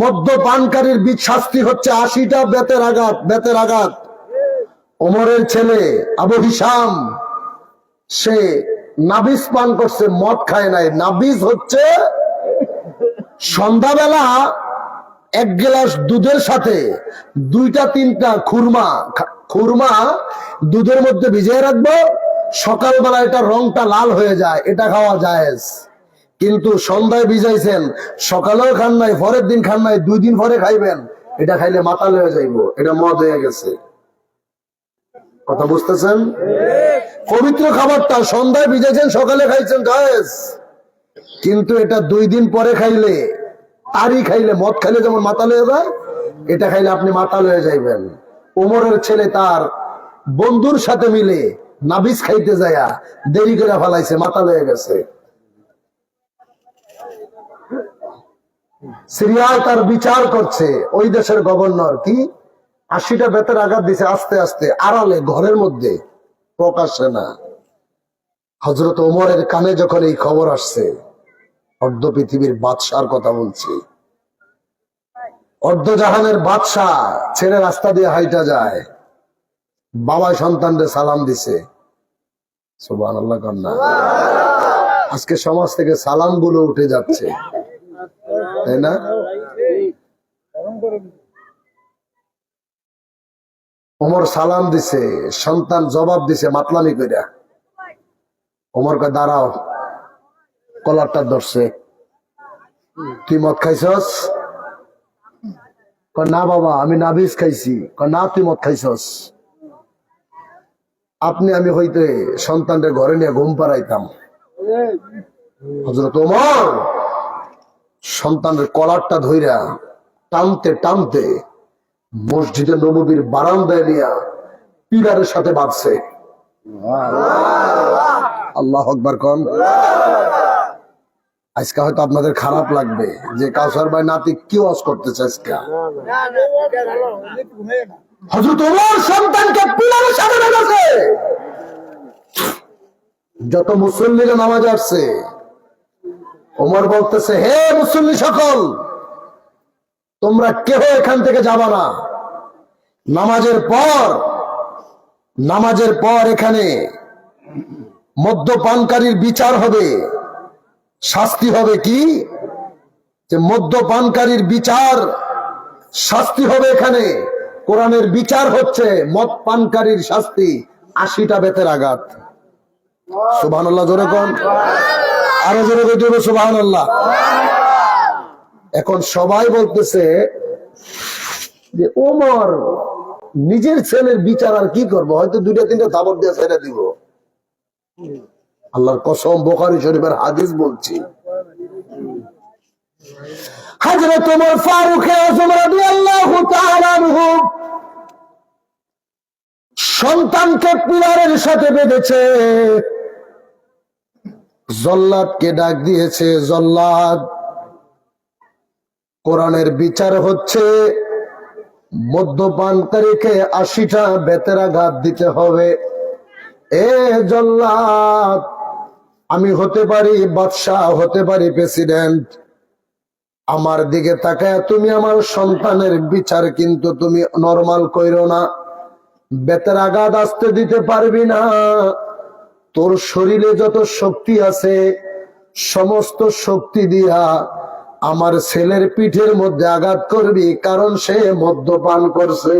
মদ্যপানকারীর বীজ শাস্তি হচ্ছে আশিটা বেতের আঘাত বেতের আঘাত। ওমরের ছেলে আবু হিসাম, সে নাবিজ পান করছে, মদ খায় নাই। নাবিজ হচ্ছে সন্ধ্যাবেলা এক গ্লাস দুধের সাথে দুইটা, তিনটা খুরমা খুরমা দুধের মধ্যে ভিজিয়ে রাখব। সকালবেলা এটা রংটা লাল হয়ে যায়, এটা খাওয়া যায় কিন্তু সন্ধ্যায় ভিজাইছেন, সকালেও খান নাই, পরের দিন খান নাই, দুই দিন পরে খাইবেন, এটা খাইলে মাতাল হয়ে যাইব, এটা মদ হয়ে গেছে। কথা বুঝতেছেন? পবিত্র খাবারটা সন্ধ্যায় ভিজেছেন সকালে খাইছেন, জায়েজ। কিন্তু এটা দুই দিন পরে খাইলে, তারই খাইলে, মদ খাইলে যেমন মাতাল হয়ে যায়, এটা খাইলে আপনি মাতাল হয়ে যাইবেন। ওমরের ছেলে তার বন্ধুর সাথে মিলে নাবিজ খাইতে যায়া, দেরি করে ফেলাইছে, মাতাল হয়ে গেছে। সিরিয়ায় তার বিচার করছে। ওই দেশের গভর্নর কি? আশিটা বেতের আঘাত দিছে আস্তে আস্তে, আড়ালে, ঘরের মধ্যে। প্রকাশ্যে না। হজরত ওমরের কানে যখন এই খবর আসছে, অর্ধ পৃথিবীর বাদশার কথা বলছি। অর্ধ জাহানের বাদশাহ ছেড়ে রাস্তা দিয়ে হাইটা যায়। বাবা সন্তানরে সালাম দিছে। সুবান আল্লাহ কন্যা। আজকে সমাজ থেকে সালামগুলো উঠে যাচ্ছে। তাই না? ওমর সালাম দিছে, সন্তান জবাব দিছে, মাতলামি কইরা। ওমর কে দাঁড়াও, কলারটা ধরছে। তুই মদ খাইছস? না বাবা, আমি নাবিজ খাইছি। না, তুই মদ খাইছস? আপনি, আমি হইতে সন্তানদের ঘরে নিয়ে ঘুম পাড়াইতাম। হজরত ওমর সন্তানের কলারটা ধইরা টানতে টানতে মসজিদে নবীর বারান্দায় নিয়া পিলারের সাথে বাঁধছে। আল্লাহ আকবার কন আজকে হয়তো আপনাদের খারাপ লাগবে যে কাউসার ভাই নাতি কি ওয়াজ করতেছে আজকে? হজরত ওমর সন্তানকে পিলারের সাথে বেঁধেছে। যত মুসল্লিরা নামাজ আসছে ওমর বলতেছে, হে মুসল্লি সকল, তোমরা কেহ এখান থেকে যাবা না। নামাজের পর নামাজের পর এখানে মদ্যপানকারীর বিচার হবে। শাস্তি হবে কি? যে মদ্যপানকারীর বিচার শাস্তি হবে এখানে। কোরআনের বিচার হচ্ছে মদ পানকারীর শাস্তি আশিটা বেতের আঘাত। সুবাহ জোরে কন। আরও জোরে জোরে সুবাহ এখন সবাই বলতেছে যে, ওমর, নিজের ছেলের বিচার আর কি করব? হয়তো দুইটা, তিনটা দাবর দিয়ে ছেড়ে দিব। আল্লাহর কসম, বোখারি শরীফের হাদিস বলছি। হাজরত তোমার ফারুক সন্তানকে পিলারের সাথে বেঁধেছে। জল্লাদকে ডাক দিয়েছে, জল্লাদ। কোরআনের বিচার হচ্ছে, মদ্যপানকারীকে আশিটা বেতের আঘাত দিতে হবে। এ জল্লাদ, আমি হতে পারি বাদশাহ, হতে পারি প্রেসিডেন্ট। আমার দিকে তাকায় তুমি আমার সন্তানের বিচার কিন্তু তুমি নর্মাল কইরো না। বেতের আঘাত আসতে দিতে পারবি না। তোর শরীরে যত শক্তি আছে, সমস্ত শক্তি দিয়া আমার ছেলের পিঠের মধ্যে আঘাত করবি, কারণ সে মদ্যপান করছে।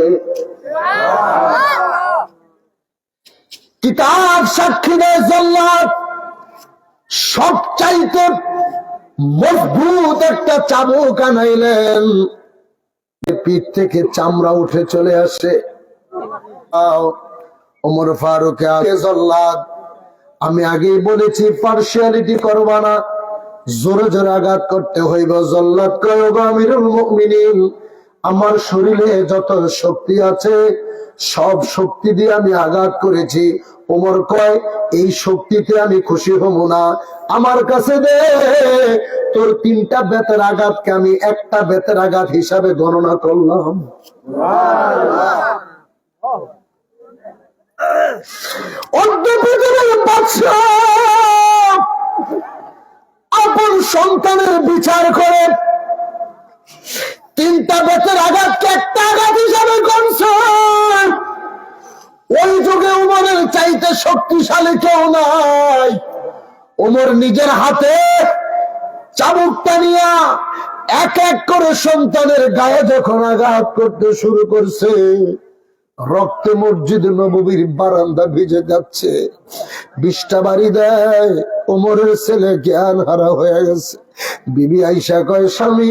কিতাব সাক্ষী দেয় জল্লাদ। সবচাইতে মজবুত একটা চাবুক আনাইলেন। পিঠ থেকে চামড়া উঠে চলে আসে। ওমর ফারুক জল্লাদ। আমি আগেই বলেছি পার্সিয়ালিটি করবা না। জোরে জোরে আঘাত করতে হইব, জল্লাদ কয়ব আমিরুল মুমিনিন। আমার শরীরে যত শক্তি আছে, সব শক্তি দিয়ে আমি আঘাত করেছি। ওমর কয়, এই শক্তিতে আমি খুশি হব না। আমার কাছে দে, তোর তিনটা বেতের আঘাতকে আমি একটা বেতের আঘাত হিসাবে গণনা করলাম। আপন সন্তানের বিচার করে। তিনটা বেতের আঘাতকে একটা আঘাত হিসাবে করছেন ওই যুগে উমরের চাইতে শক্তিশালী কেউ নাই। ওমর নিজের হাতে চাবুকটা নিয়া এক এক করে সন্তানের গায়ে যখন আঘাত করতে শুরু করছে রক্তে মসজিদ নবীর বারান্দা ভিজে যাচ্ছে। বিষ্টা বাড়ি দেয়, ওমরের ছেলে জ্ঞান হারা হয়ে গেছে। বিবি আইসা কয়, স্বামী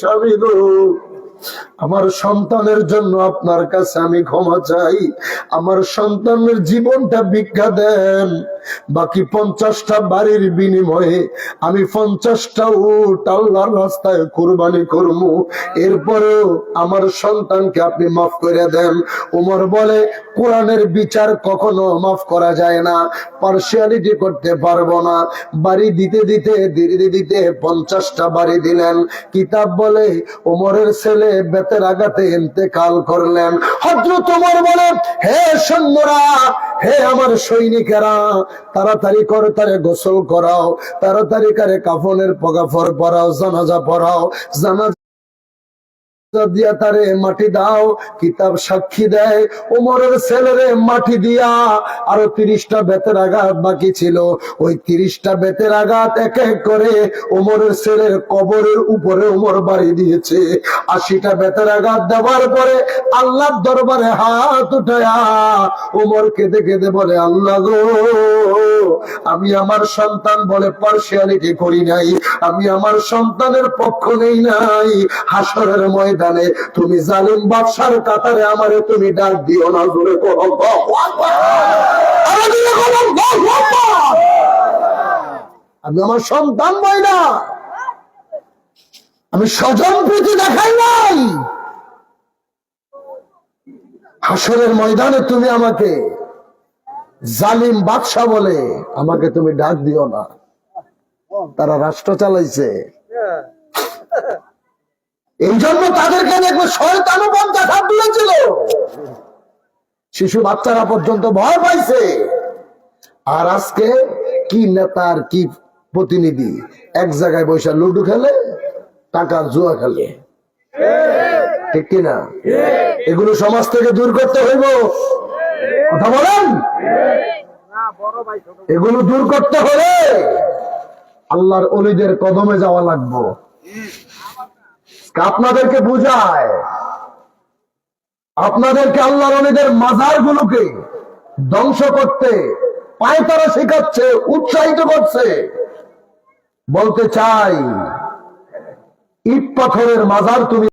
স্বামী গো, আমার সন্তানের জন্য আপনার কাছে আমি ক্ষমা চাই। আমার সন্তানের জীবনটা ভিক্ষা দেন। বাকি পঞ্চাশটা বাড়ির বিনিময়ে আমি পঞ্চাশটা উট আল্লাহর রাস্তায় কোরবানি করব এরপরেও আমার সন্তানকে আপনি মাফ করে দেন। উমর বলে, কোরআনের বিচার কখনো মাফ করা যায় না। পার্সিয়ালিটি করতে পারব না। বাড়ি দিতে দিতে দিতে দিতে পঞ্চাশটা বাড়ি দিলেন। কিতাব বলে ওমরের ছেলে বেতের আঘাতে ইন্তেকাল করলেন। হজরত ওমর বলে, হে সৈন্যরা হে আমার সৈনিকেরা, তাড়াতাড়ি করে, তারে গোসল করাও, তাড়াতাড়ি করে কাফনের পগাফর পরাও, জানাজা পড়াও জানাজা দিয়া তারে মাটি দাও, কিতাব সাক্ষী দেয়। ওমরের ছেলেরে মাটি দিয়া, আরও তিরিশটা বেতের আঘাত বাকি ছিল। ওই তিরিশটা বেতের আঘাত এক এক করে ওমরের ছেলের কবরের উপরে ওমর বাড়ি দিয়েছে। আশিটা বেতের আঘাত দেওয়ার পরে আল্লাহর দরবারে হাত উঠায়া ওমর কেঁদে কেঁদে বলে, আল্লাহ গো। আমি আমার সন্তান বলে পার্সিয়ালিটি করি নাই, আমি আমার সন্তানের পক্ষ নেই নাই। হাসরের ময়দানে তুমি জালিম বাদশার কাতারে আমারে তুমি ডাক দিও না, জোরে। আমি আমার সন্তান বই না। আমি স্বজন প্রীতি দেখাই নাই। হাসরের ময়দানে তুমি আমাকে জালিম বাদশাহ বলে, আমাকে তুমি ডাক দিও না। তারা রাষ্ট্র চালাইছে। এই জন্য তাদেরকে দেখবে শয়তানও পঞ্চাশ হাত শিশু বাচ্চারা পর্যন্ত ভয় পাইছে। আর আজকে কি নেতার কি প্রতিনিধি? এক জায়গায় বৈশা লুডু খেলে টাকার জুয়া খেলে। ঠিক কিনা? এগুলো সমাজ থেকে দূর করতে হইব। কথা বলেন? এগুলো দূর করতে হলে আল্লাহর অলিদের কদমে যাওয়া লাগবো। আপনাদেরকে বুঝায় আপনাদেরকে আল্লাহর অলিদের মাজার গুলোকে ধ্বংস করতে পায়ে তারা শেখাচ্ছে উৎসাহিত করছে। বলতে চাই ইট পাথরের মাজার তুমি